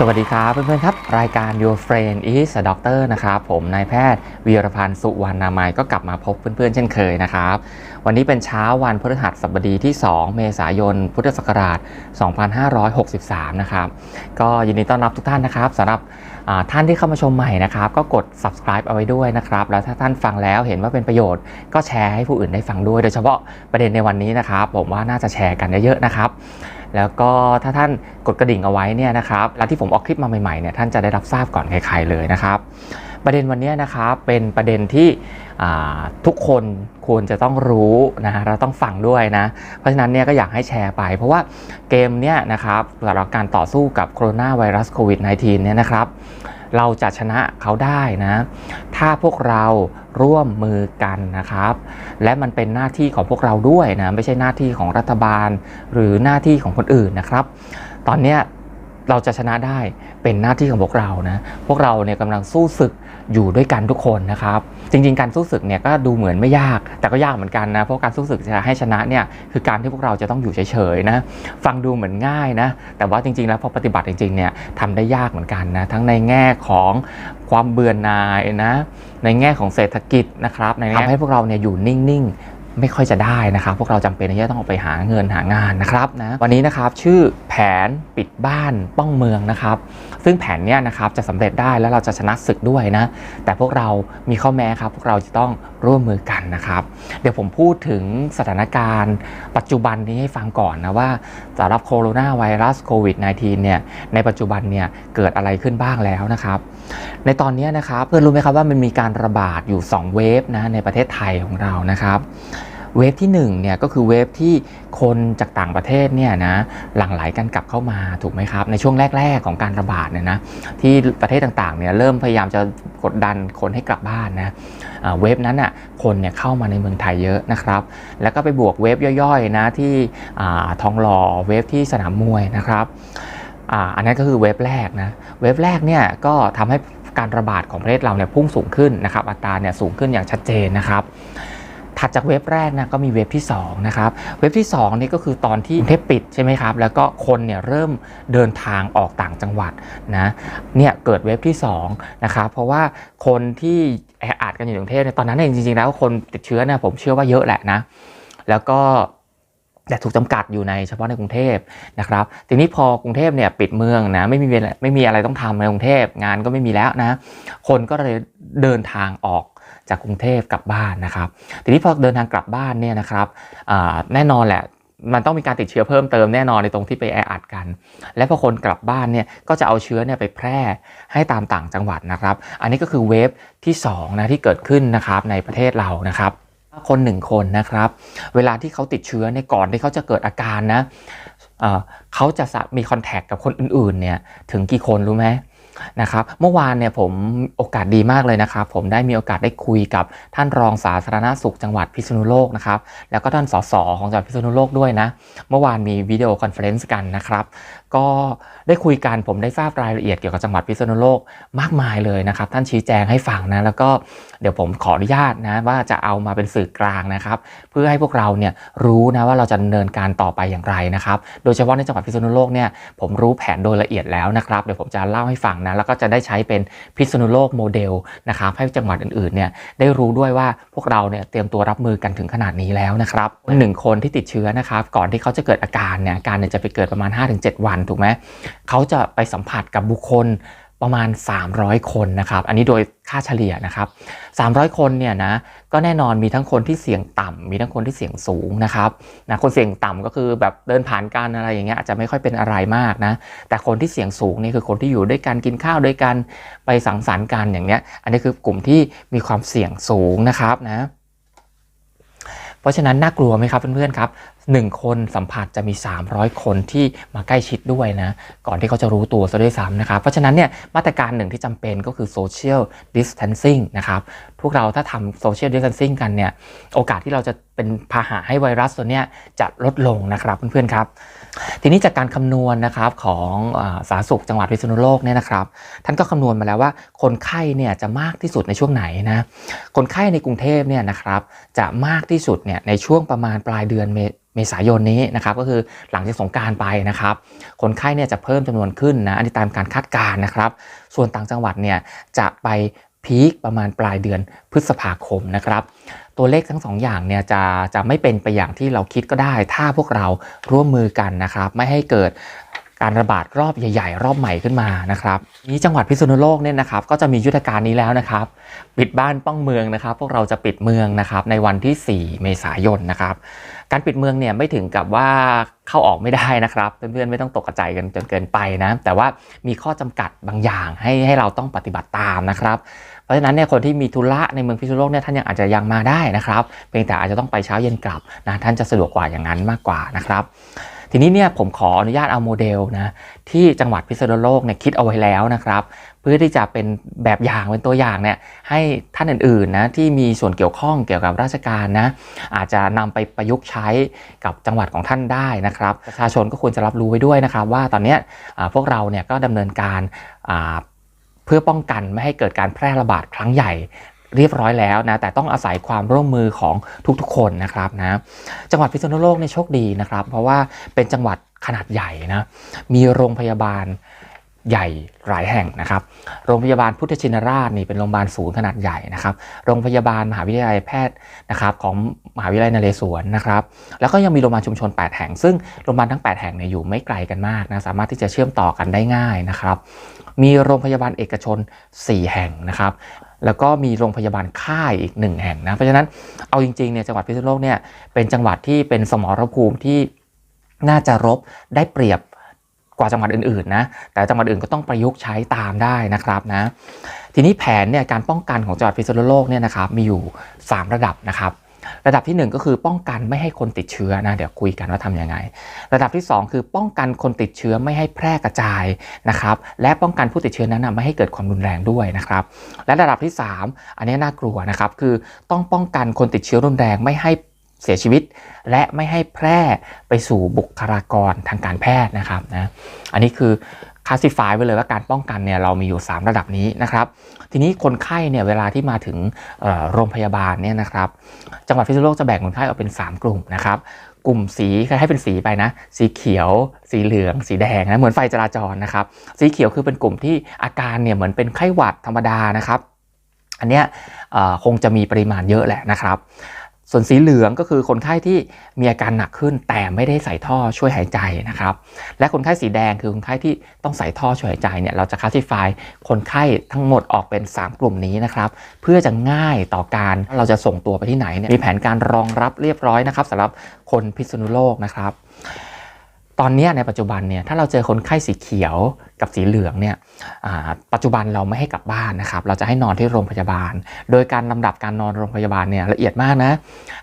สวัสดีครับเพื่อนๆครับ รายการ Your Friend is a Doctor นะครับผมนายแพทย์วีรพันธ์สุวรรณามัยก็กลับมาพบเพื่อนๆเช่นเคยนะครับ วันนี้เป็นเช้าวันพฤหัสบดีที่ 2 เมษายน พุทธศักราช 2563 นะครับก็ยินดีต้อนรับทุกท่านนะครับสำหรับท่านที่เข้ามาชมใหม่นะครับ ก็กด subscribe เอาไว้ด้วยนะครับ แล้วถ้าท่านฟังแล้วเห็นว่าเป็นประโยชน์ ก็แชร์ให้ผู้อื่นได้ฟังด้วย โดยเฉพาะประเด็นในวันนี้นะครับ ผมว่าน่าจะแชร์กันเยอะๆนะครับ แล้วก็ถ้าท่านกดกระดิ่งเอาไว้เนี่ยนะครับแล้วที่ผมออกคลิปมาใหม่ๆเนี่ยท่านจะได้รับทราบก่อนใครๆเลยนะครับ ประเด็นวันนี้นะครับเป็นประเด็นที่ทุกคนควรจะต้องรู้นะฮะเราต้องฟังด้วยนะ เพราะฉะนั้นเนี่ยก็อยากให้แชร์ไป เพราะว่าเกมเนี่ยนะครับสำหรับการต่อสู้กับโคโรนาไวรัสโควิด -19 เนี่ยนะครับ เราจะชนะเขาได้นะ ถ้าพวกเราร่วมมือกันนะครับ และมันเป็นหน้าที่ของพวกเราด้วยนะ ไม่ใช่หน้าที่ของรัฐบาล หรือหน้าที่ของคนอื่นนะครับ ตอนนี้เราจะชนะได้เป็นหน้าที่ของพวกเรานะ พวกเราเนี่ยกำลังสู้ศึก อยู่ด้วยกันทุกคนนะครับ จริง ๆ การสู้ศึกเนี่ยก็ดูเหมือนไม่ยาก แต่ก็ยากเหมือนกันนะ เพราะการสู้ศึกจะให้ชนะเนี่ยคือการที่พวกเราจะต้องอยู่เฉยๆนะ ฟังดูเหมือนง่ายนะ แต่ว่าจริง ๆ แล้วพอปฏิบัติจริงๆเนี่ยทำได้ยากเหมือนกันนะ ทั้งในแง่ของความเบื่อหน่ายนะ ในแง่ของเศรษฐกิจนะครับทำให้พวกเราเนี่ยอยู่นิ่งๆ ไม่ค่อยจะได้นะครับ พวกเราจำเป็นที่จะต้องออกไปหาเงินหางานนะครับนะวันนี้นะครับชื่อแผนปิดบ้านป้องเมืองนะครับ ซึ่งแผนเนี้ยนะครับจะสำเร็จได้แล้วเราจะชนะศึกด้วยนะ แต่พวกเรามีข้อแม้ครับ พวกเราจะต้องร่วมมือกันนะครับ เดี๋ยวผมพูดถึงสถานการณ์ ปัจจุบันนี้ให้ฟังก่อนนะว่าสำหรับโคโรนาไวรัสโควิด -19 เนี่ยในปัจจุบันเนี่ยเกิดอะไรขึ้นบ้างแล้วนะครับ ในตอนนี้นะครับเพื่อนรู้ไหมครับว่ามันมีการระบาดอยู่ 2 เวฟนะในประเทศไทยของเรานะครับเวฟที่1เนี่ยก็คือเวฟที่คนจากต่างประเทศเนี่ยนะหลั่งไหลกันกลับเข้ามาถูกไหมครับ ในช่วงแรก ๆของการระบาดเนี่ยนะที่ประเทศต่างๆเนี่ยเริ่มพยายามจะกดดันคนให้กลับบ้านนะเวฟนั้นอะคนเนี่ยเข้ามาในเมืองไทยเยอะนะครับ แล้วก็ไปบวกเวฟย่อยๆนะที่ทองหล่อเวฟที่สนามมวยนะครับ อ่าอันนั้นก็คือเวฟแรกนะเวฟแรกเนี่ยก็ทำให้การระบาดของประเทศเราเนี่ยพุ่งสูงขึ้นนะครับ อัตราเนี่ยสูงขึ้นอย่างชัดเจนนะครับถัดจากเว็บแรกนะก็มีเว็บที่2นะครับเว็บที่2นี่ก็คือตอนที่กรุงเทพปิดใช่ไหมครับแล้วก็คนเนี่ยเริ่มเดินทางออกต่างจังหวัดนะเนี่ยเกิดเว็บที่2นะครับเพราะว่าคนที่แออัดกันอยู่ในกรุงเทพเนี่ยตอนนั้นเนี่ยจริงๆแล้วคนติดเชื้อเนี่ยผมเชื่อว่าเยอะแหละนะแล้วก็ แต่ถูกจำกัดอยู่ในเฉพาะในกรุงเทพนะครับ ทีนี้พอกรุงเทพเนี่ยปิดเมืองนะไม่มีไม่มีอะไรต้องทำในกรุงเทพงานก็ไม่มีแล้วนะ คนก็เลยเดินทางออกจากกรุงเทพกลับบ้านนะครับ ทีนี้พอเดินทางกลับบ้านเนี่ยนะครับแน่นอนแหละมันต้องมีการติดเชื้อเพิ่มเติมแน่นอนในตรงที่ไปแออัดกัน และพอคนกลับบ้านเนี่ยก็จะเอาเชื้อเนี่ยไปแพร่ให้ตามต่างจังหวัดนะครับ อันนี้ก็คือเวฟที่2นะที่เกิดขึ้นนะครับในประเทศเรานะครับ คนหนึ่งคนนะครับ เวลาที่เขาติดเชื้อในก่อนที่เขาจะเกิดอาการนะเอ่อเขาจะมีคอนแทคกับคนอื่นๆเนี่ยถึงกี่คนรู้ไหมนะครับเมื่อวานเนี่ยผมโอกาสดีมากเลยนะครับ ผมได้มีโอกาสได้คุยกับท่านรองสาธารณสุขจังหวัดพิษณุโลกนะครับแล้วก็ท่านสสของจังหวัดพิษณุโลกด้วยนะ เมื่อวานมีวิดีโอคอนเฟอเรนซ์กันนะครับก็ได้คุยกันผมได้ทราบรายละเอียดเกี่ยวกับจังหวัดพิษณุโลกมากมายเลยนะครับ ท่านชี้แจงให้ฟังนะแล้วก็เดี๋ยวผมขออนุญาตนะว่าจะเอามาเป็นสื่อกลางนะครับ เพื่อให้พวกเราเนี่ยรู้นะว่าเราจะดำเนินการต่อไปอย่างไรนะครับ โดยเฉพาะในจังหวัดพิษณุโลกเนี่ยผมรู้แผนโดยละเอียดแล้วนะครับ เดี๋ยวผมจะเล่าให้ฟังนะแล้วก็จะได้ใช้เป็นพิษณุโลกโมเดลนะครับให้จังหวัดอื่นๆเนี่ยได้รู้ด้วยว่าพวกเราเนี่ยเตรียมตัวรับมือกันถึงขนาดนี้แล้วนะครับหนึ่งคนที่ติดเชื้อนะครับก่อนที่เขาจะเกิดอาการเนี่ยอาการเนี่ยจะไปเกิดประมาณ 5-7 วันถูกไหมเขาจะไปสัมผัสกับบุคคลประมาณ 300 คนนะครับ อันนี้โดยค่าเฉลี่ยนะครับ 300 คนเนี่ยนะ ก็แน่นอนมีทั้งคนที่เสี่ยงต่ำมีทั้งคนที่เสี่ยงสูงนะครับนะคนเสี่ยงต่ำก็คือแบบเดินผ่านกันอะไรอย่างเงี้ยอาจจะไม่ค่อยเป็นอะไรมากนะ แต่คนที่เสี่ยงสูงนี่คือคนที่อยู่ด้วยกันกินข้าวด้วยกันไปสังสรรค์กันอย่างเนี้ย อันนี้คือกลุ่มที่มีความเสี่ยงสูงนะครับนะ เพราะฉะนั้นน่ากลัวไหมครับเพื่อนๆครับ หนึ่งคนสัมผัสจะมี 300 คนที่มาใกล้ชิดด้วยนะ ก่อนที่เขาจะรู้ตัวซะด้วยซ้ำนะครับ เพราะฉะนั้นเนี่ยมาตรการหนึ่งที่จำเป็นก็คือ social distancing นะครับ พวกเราถ้าทำ social distancing กันเนี่ย โอกาสที่เราจะเป็นพาหะให้ไวรัสตัวเนี้ยจะลดลงนะครับเพื่อนๆครับ ทีนี้จากการคำนวณนะครับของอาสาธารณสุขจังหวัดพิษณุโลกเนี่ยนะครับ ท่านก็คำนวณมาแล้วว่าคนไข้เนี่ยจะมากที่สุดในช่วงไหนนะคนไข้ในกรุงเทพเนี่ยนะครับจะมากที่สุดเนี่ยในช่วงประมาณปลายเดือนเมษายนนี้นะครับก็คือหลังจากสงการไปนะครับ คนไข้เนี่ยจะเพิ่มจำนวนขึ้นนะอันนี้ตามการคาดการณ์นะครับ ส่วนต่างจังหวัดเนี่ยจะไปพีคประมาณปลายเดือนพฤษภาคมนะครับ ตัวเลขทั้งสองอย่างเนี่ยจะจะไม่เป็นไปอย่างที่เราคิดก็ได้ ถ้าพวกเราร่วมมือกันนะครับ ไม่ให้เกิด การระบาดรอบใหญ่ ๆ รอบใหม่ขึ้นมานะครับนี้จังหวัดพิษณุโลกเนี่ยนะครับก็จะมียุทธการนี้แล้วนะครับ ปิดบ้านป้องเมืองนะครับ พวกเราจะปิดเมืองนะครับในวันที่ 4 เมษายนนะครับ การปิดเมืองเนี่ยไม่ถึงกับว่าเข้าออกไม่ได้นะครับเพื่อนๆไม่ต้องตกใจกันจนเกินไปนะแต่ว่ามีข้อจำกัดบางอย่างให้ให้เราต้องปฏิบัติตามนะครับเพราะฉะนั้นเนี่ยคนที่มีธุระในเมืองพิษณุโลกเนี่ยท่านยังอาจจะยังมาได้นะครับ เพียงแต่อาจจะต้องไปเช้าเย็นกลับนะท่านจะสะดวกกว่าอย่างนั้นมากกว่านะครับ ทีนี้เนี่ยผมขออนุญาตเอาโมเดลนะที่จังหวัดพิษณุโลกเนี่ยคิดเอาไว้แล้วนะครับ เพื่อที่จะเป็นแบบอย่างเป็นตัวอย่างเนี่ยให้ท่านอื่นๆนะที่มีส่วนเกี่ยวข้องเกี่ยวกับราชการนะอาจจะนำไปประยุกต์ใช้กับจังหวัดของท่านได้นะครับ ประชาชนก็ควรจะรับรู้ไว้ด้วยนะครับ ว่าตอนนี้พวกเราเนี่ยก็ดำเนินการเพื่อป้องกันไม่ให้เกิดการแพร่ระบาดครั้งใหญ่ เรียบร้อยแล้วนะแต่ต้องอาศัยความร่วมมือของทุกๆ คนนะครับนะจังหวัดพิษณุโลกเนี่ยโชคดีนะครับ เพราะว่าเป็นจังหวัดขนาดใหญ่นะมีโรงพยาบาลใหญ่หลายแห่งนะครับ โรงพยาบาลพุทธชินราชนี่เป็นโรงพยาบาลศูนย์ขนาดใหญ่นะครับ โรงพยาบาลมหาวิทยาลัยแพทย์นะครับของมหาวิทยาลัยนเรศวรนะครับ แล้วก็ยังมีโรงพยาบาลชุมชน 8 แห่ง ซึ่งโรงพยาบาลทั้ง 8 แห่งเนี่ยอยู่ไม่ไกลกันมากนะ สามารถที่จะเชื่อมต่อกันได้ง่ายนะครับ มีโรงพยาบาลเอกชน 4 แห่งนะครับ แล้วก็มีโรงพยาบาลค่ายอีกหนึ่งแห่งนะ เพราะฉะนั้นเอาจริงๆเนี่ยจังหวัดพิษณุโลกเนี่ยเป็นจังหวัดที่เป็นสมรภูมิที่น่าจะรบได้เปรียบกว่าจังหวัดอื่นๆนะ แต่จังหวัดอื่นก็ต้องประยุกต์ใช้ตามได้นะครับนะ ทีนี้แผนเนี่ยการป้องกันของจังหวัดพิษณุโลกเนี่ยนะครับมีอยู่ 3 ระดับนะครับ ระดับทีหนึ่1 ก็คือป้องกันไม่ให้คนติดเชื้อนะเดี๋ยวคุยกันว่าทำยังไง ระดับที่ 2 คือป้องกันคนติดเชื้อไม่ให้แพร่กระจายนะครับและป้องกันผู้ติดเชื้อนั้นไม่ให้เกิดความรุนแรงด้วยนะครับและระดับที่ 3 อันนี้น่ากลัวนะครับคือต้องป้องกันคนติดเชื้อรุนแรงไม่ให้เสียชีวิต และไม่ให้แพร่ไปสู่บุคลากรทางการแพทย์นะครับนะอันนี้คือ คลาสสิฟายไว้เลยว่าการป้องกันเนี่ยเรามีอยู่ 3 ระดับนี้นะครับ ทีนี้คนไข้เนี่ยเวลาที่มาถึงโรงพยาบาลเนี่ยนะครับ จังหวัดพิษณุโลกจะแบ่งคนไข้ออกเป็น 3 กลุ่มนะครับกลุ่มสีให้เป็นสีไปนะ สีเขียว สีเหลือง สีแดงนะเหมือนไฟจราจรนะครับ สีเขียวคือเป็นกลุ่มที่อาการเนี่ยเหมือนเป็นไข้หวัดธรรมดานะครับ อันเนี้ยคงจะมีปริมาณเยอะแหละนะครับ ส่วนสีเหลืองก็คือคนไข้ที่มีอาการหนักขึ้นแต่ไม่ได้ใส่ท่อช่วยหายใจนะครับ และคนไข้สีแดงคือคนไข้ที่ต้องใส่ท่อช่วยหายใจเนี่ยเราจะคัสซิฟายคนไข้ทั้งหมดออกเป็น 3 กลุ่มนี้นะครับ เพื่อจะง่ายต่อการเราจะส่งตัวไปที่ไหนเนี่ยมีแผนการรองรับเรียบร้อยนะครับสำหรับคนพิษณุโลกนะครับ ตอนนี้ในปัจจุบันเนี่ยถ้าเราเจอคนไข้สีเขียว กับสีเหลืองเนี่ยปัจจุบันเราไม่ให้กลับบ้านนะครับ เราจะให้นอนที่โรงพยาบาล โดยการลำดับการนอนโรงพยาบาลเนี่ยละเอียดมากนะ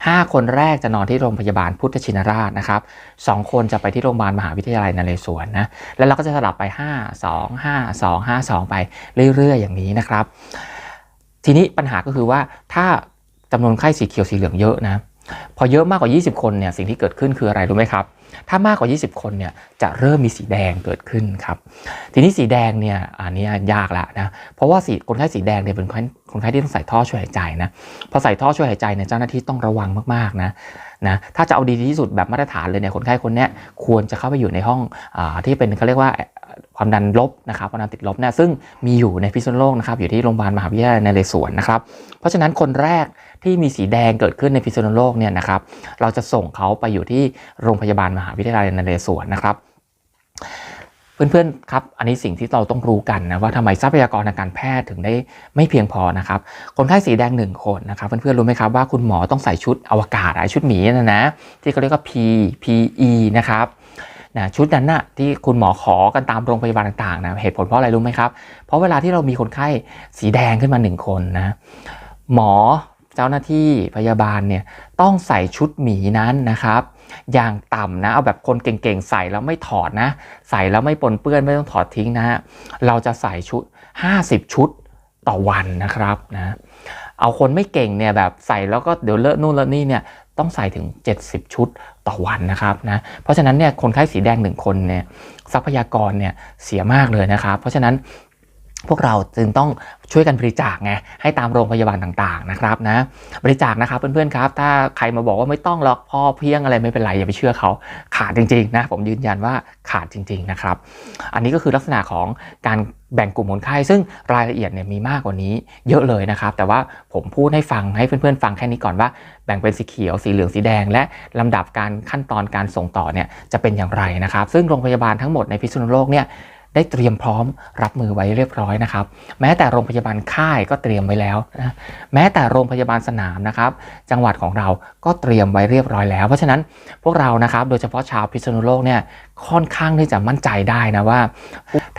ห้าคนแรกจะนอนที่โรงพยาบาลพุทธชินราชนะครับสคนจะไปที่โรงพยาบาลมหาวิทยาลัยนเรศวรนะ แล้วเราก็จะสลับไป 5 2 5 2 5 2 ไปเรื่อยๆ อย่างนี้นะครับ ทีนี้ปัญหาก็คือว่าถ้าจำนวนไข้สีเขียวสีเหลืองเยอะนะ พอเยอะมากกว่า 20 คนเนี่ยสิ่งที่เกิดขึ้นคืออะไรรู้ไหมครับ ถ้ามากกว่า 20 คนเนี่ยจะเริ่มมีสีแดงเกิดขึ้นครับ ทีนี้สีแดงเนี่ยอันนี้ยากละนะ เพราะว่าสีคนไข้สีแดงเนี่ยเป็นคนคนไข้ที่ต้องใส่ท่อช่วยหายใจนะ พอใส่ท่อช่วยหายใจเนี่ยเจ้าหน้าที่ต้องระวังมากๆนะนะถ้าจะเอาดีที่สุดแบบมาตรฐานเลยเนี่ยคนไข้คนนี้ควรจะเข้าไปอยู่ในห้องอที่เป็นเขาเรียกว่า ความดันลบนะครับความดันติดลบเนี่ยซึ่งมีอยู่ในพิษณุโลกนะครับอยู่ที่โรงพยาบาลมหาวิทยาลัยนเรศวรนะครับ เพราะฉะนั้นคนแรกที่มีสีแดงเกิดขึ้นในพิษณุโลกเนี่ยนะครับ เราจะส่งเขาไปอยู่ที่โรงพยาบาลมหาวิทยาลัยนเรศวรนะครับเพื่อนๆ ครับ อันนี้สิ่งที่เราต้องรู้กันนะว่าทำไมทรัพยากรทางการแพทย์ถึงได้ไม่เพียงพอนะครับ คนไข้สีแดงหนึ่งคนนะครับ เพื่อนๆ รู้ไหมครับว่าคุณหมอต้องใส่ชุดอวกาศอะชุดหมีนะนะที่เขาเรียกว่า P PE นะครับ นะชุดนั้นนะที่คุณหมอขอกันตามโรงพยาบาลต่างๆนะเหตุผลเพราะอะไรรู้ไหมครับ เพราะเวลาที่เรามีคนไข้สีแดงขึ้นมาหนึ่งคนนะหมอเจ้าหน้าที่พยาบาลเนี่ยต้องใส่ชุดหมีนั้นนะครับ อย่างต่ำนะเอาแบบคนเก่งๆ ใส่แล้วไม่ถอดนะ ใส่แล้วไม่ปนเปื้อนไม่ต้องถอดทิ้งนะฮะเราจะใส่ชุด 50 ชุดต่อวันนะครับนะเอาคนไม่เก่งเนี่ยแบบใส่แล้วก็เดี๋ยวเลอะนู่นเลอะนี่เนี่ย ต้องใส่ถึง 70 ชุดต่อวันนะครับนะเพราะฉะนั้นเนี่ยคนไข้สีแดงหนึ่งคนเนี่ยทรัพยากรเนี่ยเสียมากเลยนะครับ เพราะฉะนั้น พวกเราจึงต้องช่วยกันบริจาคไงให้ตามโรงพยาบาลต่างๆนะครับนะบริจาคนะครับเพื่อนๆครับ ถ้าใครมาบอกว่าไม่ต้องหรอกพอเพียงอะไรไม่เป็นไรอย่าไปเชื่อเขาขาดจริงๆนะผมยืนยันว่าขาดจริงๆนะครับ อันนี้ก็คือลักษณะของการแบ่งกลุ่มคนไข้ ซึ่งรายละเอียดเนี่ยมีมากกว่านี้เยอะเลยนะครับ แต่ว่าผมพูดให้ฟังให้เพื่อนๆฟังแค่นี้ก่อนว่าแบ่งเป็นสีเขียวสีเหลืองสีแดง และลำดับการขั้นตอนการส่งต่อเนี่ยจะเป็นอย่างไรนะครับ ซึ่งโรงพยาบาลทั้งหมดในพิษณุโลกเนี่ย ได้เตรียมพร้อมรับมือไว้เรียบร้อยนะครับ แม้แต่โรงพยาบาลค่ายก็เตรียมไว้แล้วนะแม้แต่โรงพยาบาลสนามนะครับ จังหวัดของเราก็เตรียมไว้เรียบร้อยแล้ว เพราะฉะนั้นพวกเรานะครับโดยเฉพาะชาวพิษณุโลกเนี่ยค่อนข้างที่จะมั่นใจได้นะว่า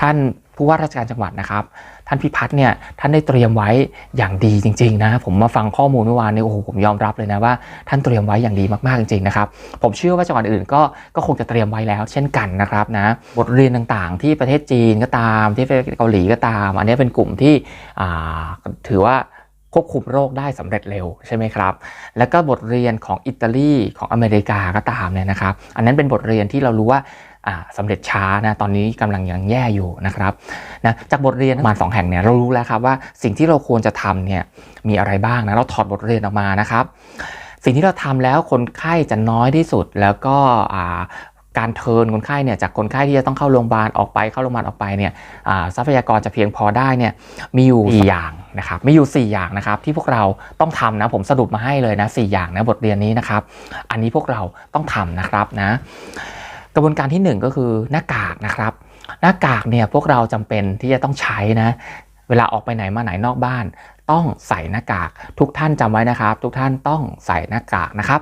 ท่านผู้ว่าราชการจังหวัดนะครับ ท่านพิพัฒน์เนี่ยท่านได้เตรียมไว้อย่างดีจริงๆนะผมมาฟังข้อมูลเมื่อวานนี้โอ้โหผมยอมรับเลยนะว่า ท่านเตรียมไว้อย่างดีมากๆจริงๆนะครับผมเชื่อว่าจังหวัดอื่นก็ก็คงจะเตรียมไว้แล้ว เช่นกันนะครับนะบทเรียนต่างๆ ที่ประเทศจีนก็ตามที่เกาหลีก็ตาม อันนี้เป็นกลุ่มที่ถือว่า ควบคุมโรคได้สำเร็จเร็วใช่ไหมครับ แล้วก็บทเรียนของอิตาลีของอเมริกาก็ตามเนี่ยนะครับ อันนั้นเป็นบทเรียนที่เรารู้ว่าอ่าสำเร็จช้านะตอนนี้กำลังยังแย่อยู่นะครับนะจากบทเรียนมาสองแห่งเนี่ยเรารู้แล้วครับว่าสิ่งที่เราควรจะทำเนี่ยมีอะไรบ้างนะเราถอดบทเรียนออกมานะครับ สิ่งที่เราทำแล้วคนไข้จะน้อยที่สุดแล้วก็ การเทิร์นคนไข้เนี่ยจากคนไข้ที่จะต้องเข้าโรงพยาบาลออกไปเข้าโรงพยาบาลออกไปเนี่ยทรัพยากรจะเพียงพอได้เนี่ยมีอยู่สี่อย่างนะครับมีอยู่ 4 อย่างนะครับที่พวกเราต้องทำนะผมสรุปมาให้เลยนะสอย่างนะบทเรียนนี้นะครับ อันนี้พวกเราต้องทำนะครับนะกระบวนการที่ 1 ก็คือหน้ากากนะครับ หน้ากากเนี่ยพวกเราจำเป็นที่จะต้องใช้นะเวลาออกไปไหนมาไหนนอกบ้าน ต้องใส่หน้ากาก ทุกท่านจำไว้นะครับ ทุกท่านต้องใส่หน้ากากนะครับ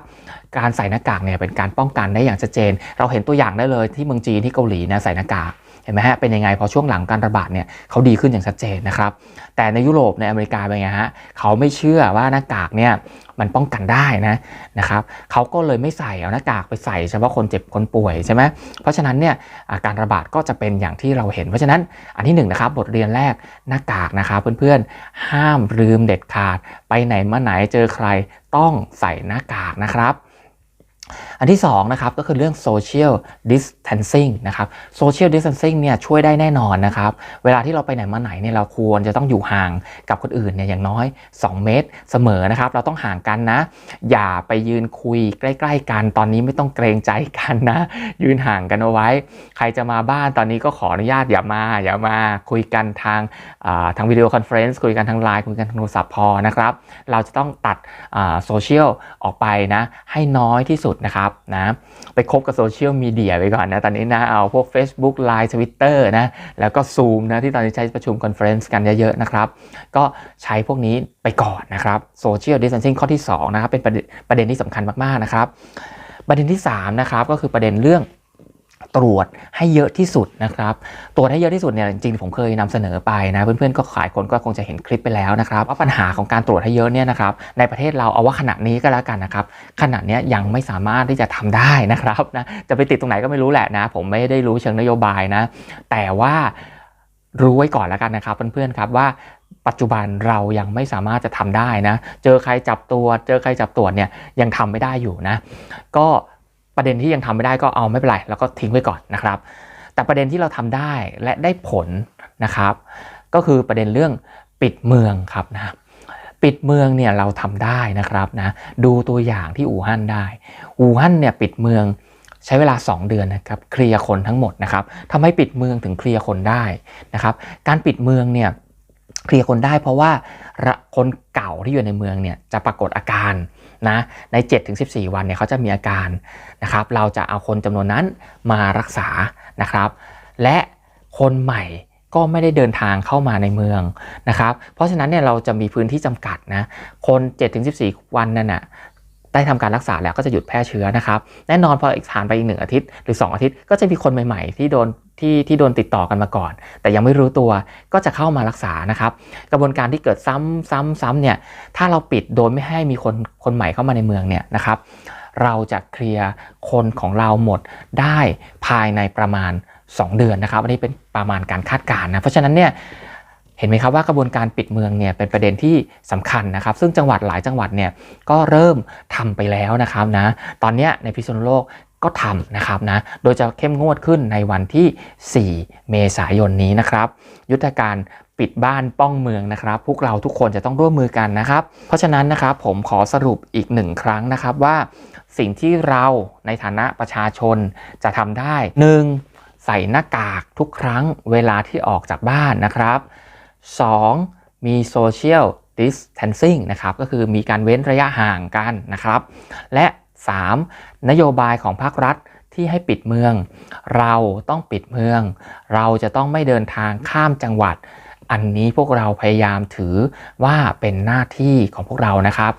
การใส่หน้ากากเนี่ยเป็นการป้องกันได้อย่างชัดเจน เราเห็นตัวอย่างได้เลยที่เมืองจีนที่เกาหลีนะใส่หน้ากากเห็นไหมฮะเป็นยังไงพอช่วงหลังการระบาดเนี่ยเขาดีขึ้นอย่างชัดเจนนะครับแต่ในยุโรปในอเมริกาเป็นไงฮะเขาไม่เชื่อว่าหน้ากากเนี่ย มันป้องกันได้นะนะครับเขาก็เลยไม่ใส่เอาหน้ากากไปใส่เฉพาะคนเจ็บคนป่วยใช่ไหมเพราะฉะนั้นเนี่ยการระบาดก็จะเป็นอย่างที่เราเห็น เพราะฉะนั้นอันที่1นนะครับบทเรียนแรกหน้ากากนะครับเพื่อนๆห้ามลืมเด็ดขาด ไปไหนมาไหนเจอใครต้องใส่หน้ากากนะครับ อันที่2นะครับก็คือเรื่อง social distancing นะครับ social distancing เนี่ยช่วยได้แน่นอนนะครับ เวลาที่เราไปไหนมาไหนเนี่ยเราควรจะต้องอยู่ห่างกับคนอื่นเนี่ยอย่างน้อย 2 เมตรเสมอนะครับ เราต้องห่างกันนะ อย่าไปยืนคุยใกล้ๆกันตอนนี้ไม่ต้องเกรงใจกันนะ ยืนห่างกันเอาไว้ ใครจะมาบ้านตอนนี้ก็ขออนุญาตอย่ามาอย่ามาคุยกันทางทางวิดีโอคอนเฟรนซ์คุยกันทางไลน์คุยกันทางโทรศัพท์พอนะครับเราจะต้องตัดโซเชียลออกไปนะให้น้อยที่สุดนะครับนะไปคบกับโซเชียลมีเดียไปก่อนนะ ตอนนี้นะเอาพวก Facebook Line Twitter นะแล้วก็ Zoom นะที่ตอนนี้ใช้ประชุมคอนเฟรนซ์กันเยอะๆนะครับ ก็ใช้พวกนี้ไปก่อนนะครับโซเชียลดิสเทนซิ่งข้อที่ 2 นะครับ เป็นประเด็นประเด็นที่สำคัญมากๆนะครับ ประเด็นที่ 3 นะครับ ก็คือประเด็นเรื่อง ตรวจให้เยอะที่สุดนะครับตรวจให้เยอะที่สุดเนี่ยจริงๆผมเคยนำเสนอไปนะเพื่อนๆก็ขายคนก็คงจะเห็นคลิปไปแล้วนะครับว่าปัญหาของการตรวจให้เยอะเนี่ยนะครับในประเทศเราเอาว่าขณะนี้ก็แล้วกันนะครับขณะนี้ยังไม่สามารถที่จะทำได้นะครับนะจะไปติดตรงไหนก็ไม่รู้แหละนะผมไม่ได้รู้เชิงนโยบายนะแต่ว่ารู้ไว้ก่อนแล้วกันนะครับเพื่อนๆครับว่าปัจจุบันเรายังไม่สามารถจะทำได้นะ เจอใครจับตัว เจอใครจับตรวจเนี่ยยังทำไม่ได้อยู่นะ ก็ ประเด็นที่ยังทำไม่ได้ก็เอาไม่เป็นไรแล้วก็ทิ้งไว้ก่อนนะครับ แต่ประเด็นที่เราทำได้และได้ผลนะครับ ก็คือประเด็นเรื่องปิดเมืองครับนะปิดเมืองเนี่ยเราทำได้นะครับนะดูตัวอย่างที่อู่ฮั่นได้ อู่ฮั่นเนี่ยปิดเมืองใช้เวลา 2 เดือนนะครับเคลียร์คนทั้งหมดนะครับทำให้ปิดเมืองถึงเคลียร์คนได้นะครับการปิดเมืองเนี่ยเคลียร์คนได้เพราะว่าคนเก่าที่อยู่ในเมืองเนี่ยจะปรากฏอาการ นะใน 7-14 วันเนี่ยเขาจะมีอาการนะครับเราจะเอาคนจำนวนนั้นมารักษานะครับ และคนใหม่ก็ไม่ได้เดินทางเข้ามาในเมืองนะครับ เพราะฉะนั้นเนี่ยเราจะมีพื้นที่จำกัดนะ คน 7-14 วันนั่นน่ะได้ทำการรักษาแล้วก็จะหยุดแพร่เชื้อนะครับ แน่นอนพออีกผ่านไปอีกหนึ่งอาทิตย์หรือ 2 อาทิตย์ก็จะมีคนใหม่ ๆ ที่โดน ที่ที่โดนติดต่อกันมาก่อน แต่ยังไม่รู้ตัวก็จะเข้ามารักษานะครับ กระบวนการที่เกิดซ้ำซ้ำซ้ำเนี่ยถ้าเราปิดโดยไม่ให้มีคนคนใหม่เข้ามาในเมืองเนี่ยนะครับ เราจะเคลียร์คนของเราหมดได้ภายในประมาณ 2 เดือนนะครับอันนี้เป็นประมาณการคาดการณ์นะเพราะฉะนั้นเนี่ยเห็นไหมครับว่ากระบวนการปิดเมืองเนี่ยเป็นประเด็นที่สำคัญนะครับ ซึ่งจังหวัดหลายจังหวัดเนี่ยก็เริ่มทำไปแล้วนะครับนะตอนนี้ในพิษณุโลก ก็ทำนะครับนะ โดยจะเข้มงวดขึ้นในวันที่ 4 เมษายนนี้นะครับ ยุทธการปิดบ้านป้องเมืองนะครับ พวกเราทุกคนจะต้องร่วมมือกันนะครับ เพราะฉะนั้นนะครับผมขอสรุปอีกหนึ่งครั้งนะครับว่า สิ่งที่เราในฐานะประชาชนจะทำได้ 1. ใส่หน้ากากทุกครั้งเวลาที่ออกจากบ้านนะครับ 2. มี social distancing นะครับก็คือมีการเว้นระยะห่างกันนะครับ และ 3. นโยบายของภาครัฐที่ให้ปิดเมือง เราต้องปิดเมือง เราจะต้องไม่เดินทางข้ามจังหวัด อันนี้พวกเราพยายามถือว่าเป็นหน้าที่ของพวกเรานะครับ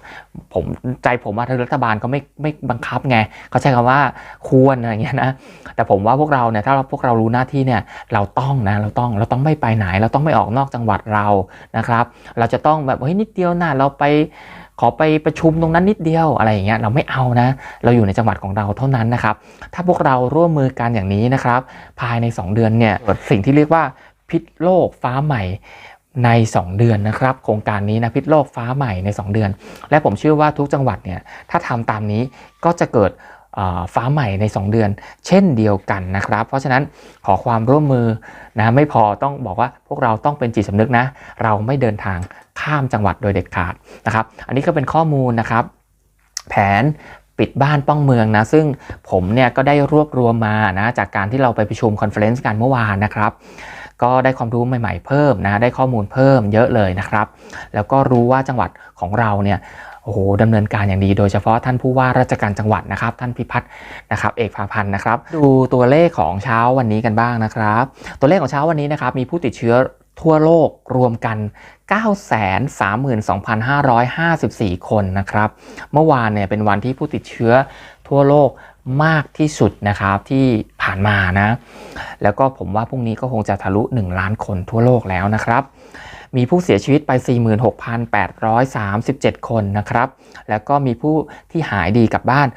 ผมใจผมว่าทางรัฐบาลก็ไม่ไม่บังคับไงเขาใช้คำว่าควรอะไรเงี้ยนะแต่ผมว่าพวกเราเนี่ยถ้าเราพวกเรารู้หน้าที่เนี่ยเราต้องนะเราต้องเราต้องไม่ไปไหน เราต้องไม่ออกนอกจังหวัดเรานะครับ เราจะต้องแบบเฮ้ยนิดเดียวนะเราไป อไปประชุมตรงนั้นนิดเดียวอะไรอย่างเงี้ยเราไม่เอานะ เราอยู่ในจังหวัดของเราเท่านั้นนะครับถ้าพวกเราร่วมมือกันอย่างนี้นะครับ ภายใน 2 เดือนเนี่ยสิ่งที่เรียกว่าพิษโลกฟ้าใหม่ใน 2 เดือนนะครับโครงการนี้นะพิษโลกฟ้าใหม่ใน 2 เดือน และผมเชื่อว่าทุกจังหวัดเนี่ยถ้าทำตามนี้ก็จะเกิดฟ้าใหม่ใน 2 เดือน เช่นเดียวกันนะครับ เพราะฉะนั้นขอความร่วมมือนะไม่พอต้องบอกว่าพวกเราต้องเป็นจิตสำนึกนะ เราไม่เดินทาง ข้ามจังหวัดโดยเด็ดขาดนะครับ อันนี้ก็เป็นข้อมูลนะครับ แผนปิดบ้านป้องเมืองนะ ซึ่งผมเนี่ยก็ได้รวบรวมมานะ จากการที่เราไปประชุมคอนเฟลเลนซ์กันเมื่อวานนะครับ ก็ได้ความรู้ใหม่ๆเพิ่มนะ ได้ข้อมูลเพิ่มเยอะเลยนะครับ แล้วก็รู้ว่าจังหวัดของเราเนี่ยโอ้โหดำเนินการอย่างดีโดยเฉพาะท่านผู้ว่าราชการจังหวัดนะครับ ท่านพิพัฒน์นะครับ เอกภาพันธ์นะครับ ดูตัวเลขของเช้าวันนี้กันบ้างนะครับ ตัวเลขของเช้าวันนี้นะครับ มีผู้ติดเชื้อ ทั่วโลกรวมกัน 932,554 คนนะครับ เมื่อวานเนี่ยเป็นวันที่ผู้ติดเชื้อทั่วโลกมากที่สุดนะครับที่ผ่านมานะ แล้วก็ผมว่าพรุ่งนี้ก็คงจะทะลุ 1 ล้านคนทั่วโลกแล้วนะครับ มีผู้เสียชีวิตไป 46,837 คนนะครับ แล้วก็มีผู้ที่หายดีกลับบ้าน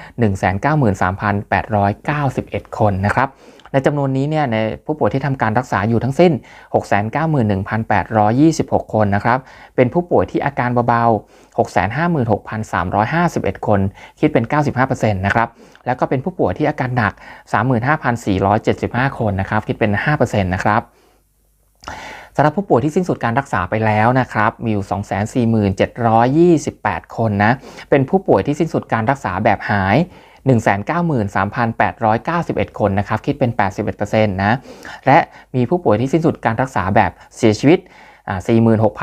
193,891 คนนะครับ ในจำนวนนี้เนี่ยในผู้ป่วยที่ทำการรักษาอยู่ทั้งสิ้น 691,826 คนนะครับ เป็นผู้ป่วยที่อาการเบาๆ 656,351 คน คิดเป็น 95%นะครับ แล้วก็เป็นผู้ป่วยที่อาการหนัก 35,475 คนนะครับ คิดเป็น 5%นะครับสำหรับผู้ป่วยที่สิ้นสุดการรักษาไปแล้วนะครับ มีอยู่ 247,28 คนนะ เป็นผู้ป่วยที่สิ้นสุดการรักษาแบบหาย 193,891 คนนะครับ คิดเป็น 81%นะ และมีผู้ป่วยที่สิ้นสุดการรักษาแบบเสียชีวิต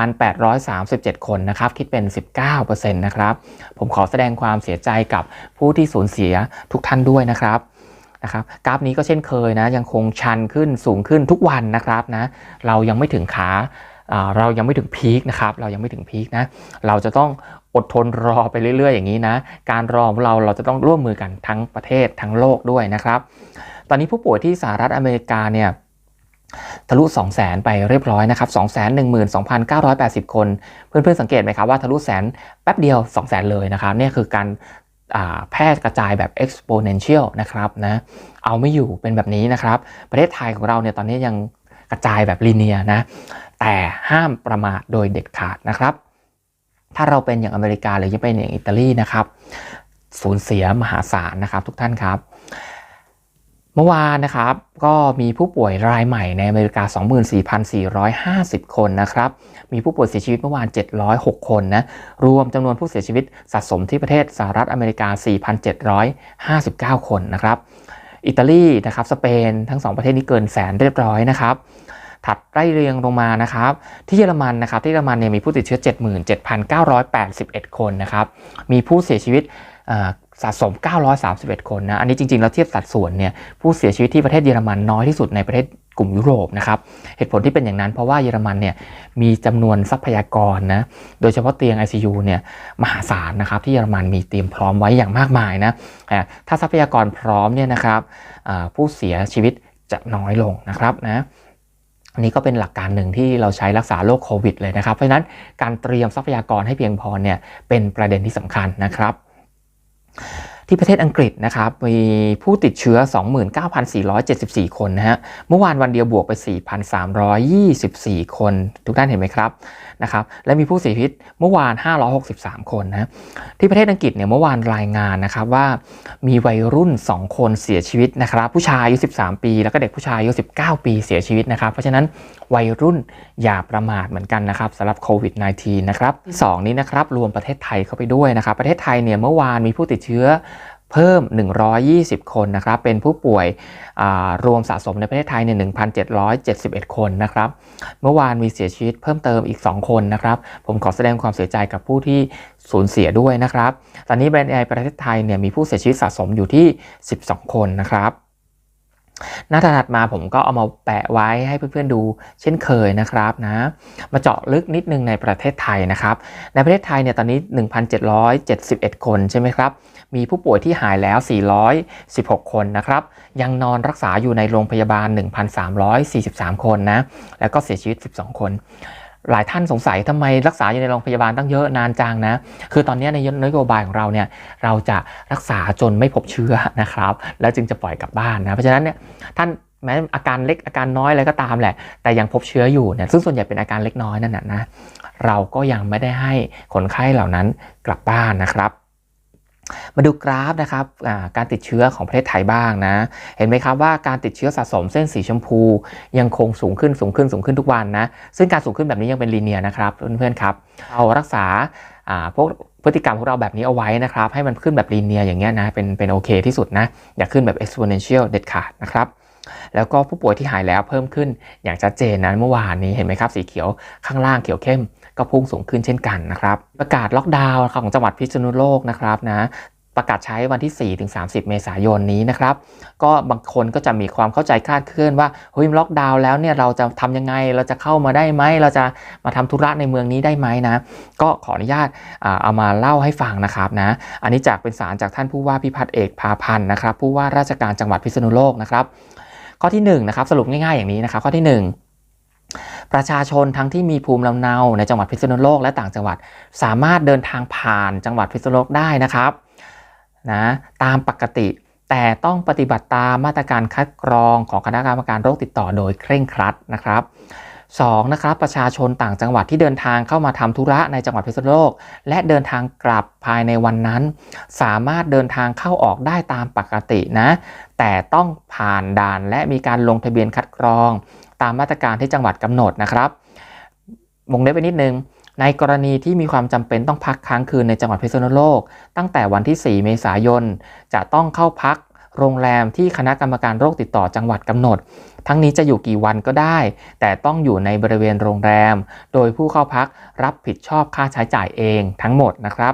46,837 คนนะครับ คิดเป็น 19%นะครับ ผมขอแสดงความเสียใจกับผู้ที่สูญเสียทุกท่านด้วยนะครับนะครับกราฟนี้ก็เช่นเคยนะ ยังคงชันขึ้นสูงขึ้นทุกวันนะครับนะ เรายังไม่ถึงขาเรายังไม่ถึงพีคนะครับ เรายังไม่ถึงพีคนะ เราจะต้อง อดทนรอไปเรื่อย ๆ อย่างนี้นะ การรอของเราเราจะต้องร่วมมือกันทั้งประเทศทั้งโลกด้วยนะครับ ตอนนี้ผู้ป่วยที่สหรัฐอเมริกาเนี่ยทะลุ 2 0 0 0 0 0ไปเรียบร้อยนะครับ 2 1 2 9 8 0 คน เพื่อนๆสังเกตไหมครับว่าทะลุแสนแป๊บเดียว 2 0 0 0 0 0เลยนะครับนี่คือการแพร่กระจายแบบ exponential นะครับนะเอาไม่อยู่เป็นแบบนี้นะครับ ประเทศไทยของเราเนี่ยตอนนี้ยังกระจายแบบลีเนียนะแต่ห้ามประมาทโดยเด็ดขาดนะครับ ถ้าเราเป็นอย่างอเมริกาหรือยังเป็นอย่างอิตาลีนะครับสูญเสียมหาศาลนะครับทุกท่านครับ เมื่อวานนะครับก็มีผู้ป่วยรายใหม่ในอเมริกา 24,450 คนนะครับ มีผู้ป่วยเสียชีวิตเมื่อวาน 706 คนนะ รวมจำนวนผู้เสียชีวิตสะสมที่ประเทศสหรัฐอเมริกา 4,759 คนนะครับ อิตาลีนะครับ สเปนทั้ง 2 ประเทศนี้เกินแสนเรียบร้อยนะครับ ถัดไล่เรียงลงมานะครับที่เยอรมันนะครับที่เยอรมันเนี่ยมีผู้ติดเชื้อ 77,981 คนนะครับมีผู้เสียชีวิตสะสม 931 คนนะอันนี้จริงๆ แล้วเทียบสัดส่วนเนี่ยผู้เสียชีวิตที่ประเทศเยอรมันน้อยที่สุดในประเทศกลุ่มยุโรปนะครับเหตุผลที่เป็นอย่างนั้นเพราะว่าเยอรมันเนี่ยมีจำนวนทรัพยากรนะโดยเฉพาะเตียง ICU เนี่ยมหาศาลนะครับที่เยอรมันมีเตรียมพร้อมไว้อย่างมากมายนะถ้าทรัพยากรพร้อมเนี่ยนะครับผู้เสียชีวิตจะน้อยลงนะครับนะ อันนี้ก็เป็นหลักการหนึ่งที่เราใช้รักษาโรคโควิดเลยนะครับ เพราะฉะนั้นการเตรียมทรัพยากรให้เพียงพอเนี่ยเป็นประเด็นที่สำคัญนะครับ ที่ประเทศอังกฤษนะครับมีผู้ติดเชื้อ 29,474 คนนะฮะเมื่อวานวันเดียวบวกไป 4,324 คน ทุกท่านเห็นไหมครับนะครับและมีผู้เสียชีวิตเมื่อวาน 563 คนนะที่ประเทศอังกฤษเนี่ยเมื่อวานรายงานนะครับว่ามีวัยรุ่น 2 คนเสียชีวิตนะครับ ผู้ชายอายุ 13 ปี แล้วก็เด็กผู้ชายอายุ 19 ปีเสียชีวิตนะครับ เพราะฉะนั้นวัยรุ่นอย่าประมาทเหมือนกันนะครับสำหรับโควิด -19 นะครับที่สองนี้นะครับรวมประเทศไทยเข้าไปด้วยนะครับ ประเทศไทยเนี่ยเมื่อวานมีผู้ติดเชื้อ เพิ่ม 120 คนนะครับ เป็นผู้ป่วยรวมสะสมในประเทศไทยในี่ย1,771 คนนะครับ เมื่อวานมีเสียชีวิตเพิ่มเติมอีก 2 คนนะครับ ผมขอแสดงความเสียใจกับผู้ที่สูญเสียด้วยนะครับ ตอนนี้แบรนด์ไอประเทศไทยเนี่ยมีผู้เสียชีวิตสะสมอยู่ที่ 12 คนนะครับ หน้าถัดมาผมก็เอามาแปะไว้ให้เพื่อนๆดูเช่นเคยนะครับนะมาเจาะลึกนิดนึงในประเทศไทยนะครับในประเทศไทยเนี่ยตอนนี้ 1,771 คนใช่ไหมครับมีผู้ป่วยที่หายแล้ว 416 คนนะครับ ยังนอนรักษาอยู่ในโรงพยาบาล 1,343 คนนะ แล้วก็เสียชีวิต 12 คน หลายท่านสงสัยทำไมรักษาอยู่ในโรงพยาบาลตั้งเยอะนานจังนะ คือตอนนี้ในนโยบายของเราเนี่ยเราจะรักษาจนไม่พบเชื้อนะครับ แล้วจึงจะปล่อยกลับบ้านนะ เพราะฉะนั้นเนี่ยท่านแม้อาการเล็กอาการน้อยอะไรก็ตามแหละ แต่ยังพบเชื้ออยู่เนี่ยซึ่งส่วนใหญ่เป็นอาการเล็กน้อยนั่นนะนะเราก็ยังไม่ได้ให้คนไข้เหล่านั้นกลับบ้านนะครับ มาดูกราฟนะครับการติดเชื้อของประเทศไทยบ้างนะ เห็นไหมครับว่าการติดเชื้อสะสมเส้นสีชมพู ยังคงสูงขึ้นสูงขึ้นสูงขึ้นทุกวันนะ ซึ่งการสูงขึ้นแบบนี้ยังเป็นลีเนียนะครับเพื่อนๆครับเรารักษาพวกพฤติกรรมของเราแบบนี้เอาไว้นะครับ ให้มันขึ้นแบบลีเนียอย่างเงี้ยนะ เป็นเป็นโอเคที่สุดนะ อย่าขึ้นแบบ exponential เด็ดขาดนะครับแล้วก็ผู้ป่วยที่หายแล้วเพิ่มขึ้นอย่างชัดเจนนะเมื่อวานนี้เห็นไหมครับสีเขียวข้างล่างเขียวเข้ม ก็พุ่งสูงขึ้นเช่นกันนะครับ ประกาศล็อกดาวน์ของจังหวัดพิษณุโลกนะครับนะประกาศใช้วันที่4-30 เมษายนนี้นะครับ ก็บางคนก็จะมีความเข้าใจคลาดเคลื่อนว่าเฮ้ยล็อกดาวน์แล้วเนี่ยเราจะทำยังไงเราจะเข้ามาได้ไหมเราจะมาทำธุระในเมืองนี้ได้ไหมนะ ก็ขออนุญาตเอามาเล่าให้ฟังนะครับนะ อันนี้จากเป็นสารจากท่านผู้ว่าพิพัฒน์เอกพาพันธ์นะครับ ผู้ว่าราชการจังหวัดพิษณุโลกนะครับ ข้อที่1นะครับสรุปง่ายๆอย่างนี้นะครับ ข้อที่ 1 ประชาชนทั้งที่มีภูมิลำเนาในจังหวัดพิษณุโลกและต่างจังหวัด สามารถเดินทางผ่านจังหวัดพิษณุโลกได้นะครับนะตามปกติแต่ต้องปฏิบัติตามมาตรการคัดกรองของคณะกรรมการโรคติดต่อโดยเคร่งครัดนะครับ 2. นะครับประชาชนต่างจังหวัดที่เดินทางเข้ามาทำธุระในจังหวัดพิษณุโลก และเดินทางกลับภายในวันนั้น สามารถเดินทางเข้าออกได้ตามปกตินะ แต่ต้องผ่านด่านและมีการลงทะเบียนคัดกรอง ตามมาตรการที่จังหวัดกำหนดนะครับวงเล็บไปนิดนึง ในกรณีที่มีความจำเป็นต้องพักค้างคืนในจังหวัดพิษณุโลก ตั้งแต่วันที่ 4 เมษายน จะต้องเข้าพักโรงแรมที่คณะกรรมการโรคติดต่อจังหวัดกำหนด ทั้งนี้จะอยู่กี่วันก็ได้ แต่ต้องอยู่ในบริเวณโรงแรม โดยผู้เข้าพักรับผิดชอบค่าใช้จ่ายเองทั้งหมดนะครับ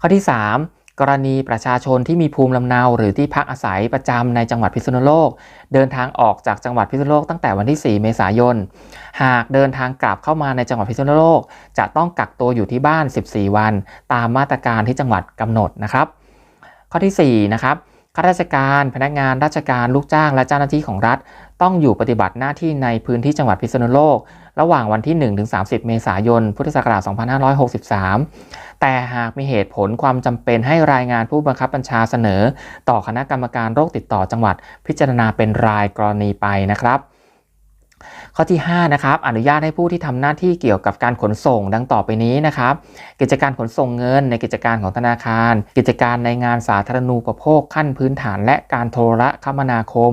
ข้อที่ 3 กรณีประชาชนที่มีภูมิลำเนา หรือที่พักอาศัยประจำในจังหวัดพิษณุโลก เดินทางออกจากจังหวัดพิษณุโลกตั้งแต่วันที่ 4 เมษายน หากเดินทางกลับเข้ามาในจังหวัดพิษณุโลก จะต้องกักตัวอยู่ที่บ้าน 14 วัน ตามมาตรการที่จังหวัดกำหนดนะครับ ข้อที่4นะครับข้าราชการพนักงานราชการลูกจ้างและเจ้าหน้าที่ของรัฐ ต้องอยู่ปฏิบัติหน้าที่ในพื้นที่จังหวัดพิษณุโลก ระหว่างวันที่ 1-30 เมษายน พุทธศักราช 2563 แต่หากมีเหตุผลความจำเป็นให้รายงานผู้บังคับบัญชาเสนอ ต่อคณะกรรมการโรคติดต่อจังหวัด พิจารณาเป็นรายกรณีไปนะครับ ข้อที่5นะครับอนุญาตให้ผู้ที่ทำหน้าที่เกี่ยวกับการขนส่งดังต่อไปนี้นะครับ กิจการขนส่งเงิน ในกิจการของธนาคาร กิจการในงานสาธารณูปโภคขั้นพื้นฐาน และการโทรคมนาคม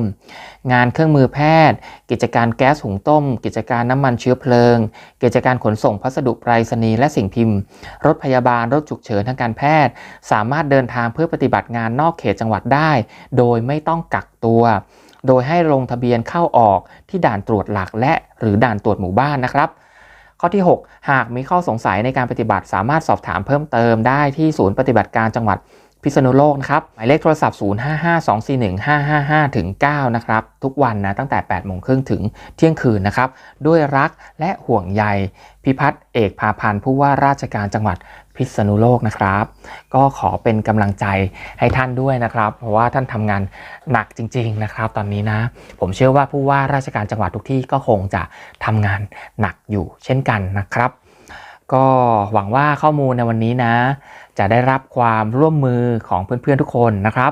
งานเครื่องมือแพทย์ กิจการแก๊สหุงต้ม กิจการน้ำมันเชื้อเพลิง กิจการขนส่งพัสดุไปรษณีย์และสิ่งพิมพ์ รถพยาบาลรถฉุกเฉินทางการแพทย์ สามารถเดินทางเพื่อปฏิบัติงานนอกเขตจังหวัดได้ โดยไม่ต้องกักตัว โดยให้ลงทะเบียนเข้าออกที่ด่านตรวจหลักและหรือด่านตรวจหมู่บ้านนะครับ ข้อที่ 6 หากมีข้อสงสัยในการปฏิบัติสามารถสอบถามเพิ่มเติมได้ที่ศูนย์ปฏิบัติการจังหวัดพิษณุโลกนะครับ หมายเลขโทรศัพท์ 055-241-555ถึง9นะครับ ทุกวันนะ ตั้งแต่ 8 โมงครึ่งถึงเที่ยงคืนนะครับ ด้วยรักและห่วงใย พิพัฒน์เอกพาพันธ์ผู้ว่าราชการจังหวัด พิษณุโลกนะครับ ก็ขอเป็นกำลังใจให้ท่านด้วยนะครับ เพราะว่าท่านทำงานหนักจริง ๆนะครับ ตอนนี้นะ ผมเชื่อว่าผู้ว่าราชการจังหวัดทุกที่ก็คงจะทำงานหนักอยู่เช่นกันนะครับ ก็หวังว่าข้อมูลในวันนี้นะ จะได้รับความร่วมมือของเพื่อนๆทุกคนนะครับ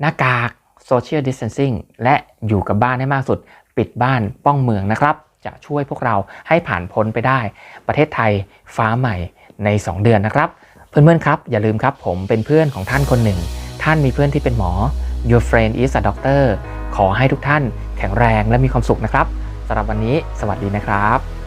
หน้ากาก Social Distancing และอยู่กับบ้านให้มากสุด ปิดบ้านป้องเมืองนะครับ จะช่วยพวกเราให้ผ่านพ้นไปได้ ประเทศไทยฟ้าใหม่ ใน 2 เดือนนะครับ เพื่อนๆครับอย่าลืมครับผมเป็นเพื่อนของท่านคนหนึ่ง ท่านมีเพื่อนที่เป็นหมอ Your friend is a doctor ขอให้ทุกท่านแข็งแรงและมีความสุขนะครับสำหรับวันนี้ สวัสดีนะครับ